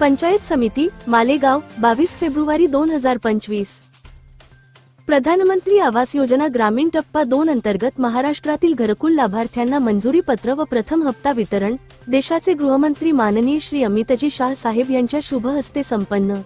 पंचायत समिती मालेगाव बावीस फेब्रुवारी दोन हजार पंचवीस. प्रधानमंत्री आवास योजना ग्रामीण टप्पा दोन अंतर्गत महाराष्ट्रातील घरकुल लाभार्थ्यांना मंजुरी पत्र व प्रथम हप्ता वितरण देशाचे गृहमंत्री माननीय श्री अमितजी शाह साहेब यांच्या शुभ हस्ते संपन्न.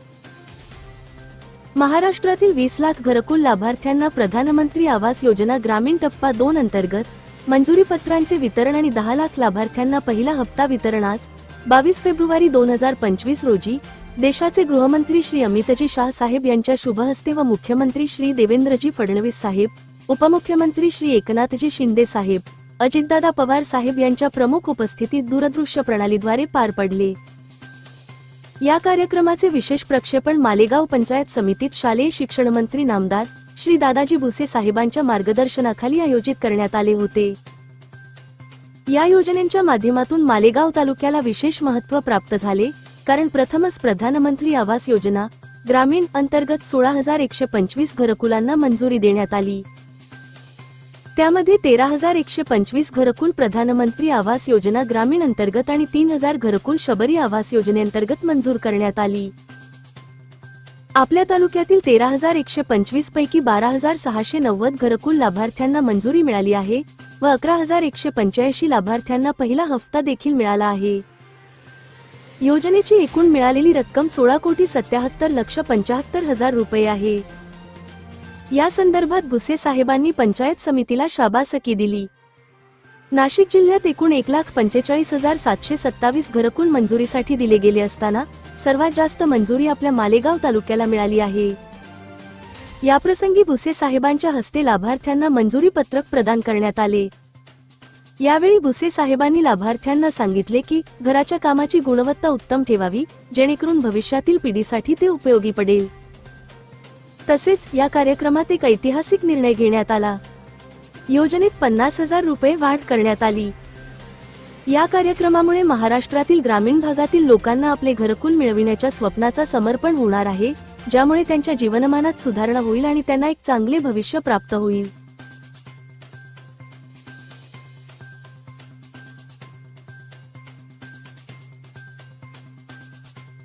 महाराष्ट्रातील वीस लाख घरकुल लाभार्थ्यांना प्रधानमंत्री आवास योजना ग्रामीण टप्पा दोन अंतर्गत मंजुरी पत्रांचे वितरण आणि दहा लाख लाभार्थ्यांना पहिला हप्ता वितरण आज बावीस फेब्रुवारी दोन हजार पंचवीस रोजी देशाचे गृहमंत्री श्री अमितजी शाह साहेब यांच्या शुभ हस्ते व मुख्यमंत्री श्री देवेंद्रजी फडणवीस साहेब उपमुख्यमंत्री श्री एकनाथजी शिंदे साहेब अजितदादा पवार साहेब यांच्या प्रमुख उपस्थितीत दूरदृश्य प्रणालीद्वारे पार पडले. या कार्यक्रमाचे विशेष प्रक्षेपण मालेगाव पंचायत समितीत शालेय शिक्षण मंत्री नामदार श्री दादाजी भुसे साहेबांच्या मार्गदर्शनाखाली आयोजित करण्यात आले होते. या योजनेच्या माध्यमातून मालेगाव तालुक्याला विशेष महत्त्व प्राप्त झाले कारण प्रथमच प्रधानमंत्री आवास योजना ग्रामीण अंतर्गत सोळा हजार एकशे पंचवीस घरकुलांना मंजुरी देण्यात आली. त्यामध्ये तेरा हजार एकशे पंचवीस घरकुल प्रधानमंत्री आवास योजना ग्रामीण अंतर्गत आणि तीन हजार घरकुल शबरी आवास योजनेअंतर्गत मंजूर करण्यात आली. आपल्या तालुक्यातील तेरा हजार एकशे पंचवीस पैकी बारा हजार सहाशे नव्वद घरकुल लाभार्थ्यांना मंजुरी मिळाली आहे व अकरा हजार एकशे पंच्याऐंशी लाभार्थ्यांना पहिला हप्ता देखील मिळाला आहे. योजनेची एकूण मिळालेली रक्कम सोळा कोटी सत्याहत्तर लक्ष पंचाहत्तर हजार रुपये आहे. या संदर्भात भुसे साहेबांनी पंचायत समितीला शाबासकी दिली. नाशिक जिल्ह्यात एकूण एक लाख पंचेचाळीस हजार सातशे सत्तावीस घरकुल मंजुरीसाठी दिले गेले असताना सर्वात जास्त मंजुरी आपल्या मालेगाव तालुक्याला मिळाली आहे. याप्रसंगी भुसे साहेबांच्या हस्ते लाभार्थ्यांना मंजुरी पत्रक प्रदान करण्यात आले. यावेळी भुसे साहेबांनी लाभार्थ्यांना सांगितले की घराच्या कामाची गुणवत्ता उत्तम ठेवावी जेणेकरून भविष्यातील पिढीसाठी ते उपयोगी पडेल. तसेच या कार्यक्रमात एक ऐतिहासिक निर्णय घेण्यात आला. योजनेत पन्नास हजार रुपये वाढ करण्यात आली. या कार्यक्रमामुळे महाराष्ट्रातील ग्रामीण भागातील लोकांना आपले घरकुल मिळविण्याच्या स्वप्नाचा समर्पण होणार आहे ज्यामुळे त्यांच्या जीवनमानात सुधारणा होईल आणि त्यांना एक चांगले भविष्य प्राप्त होईल.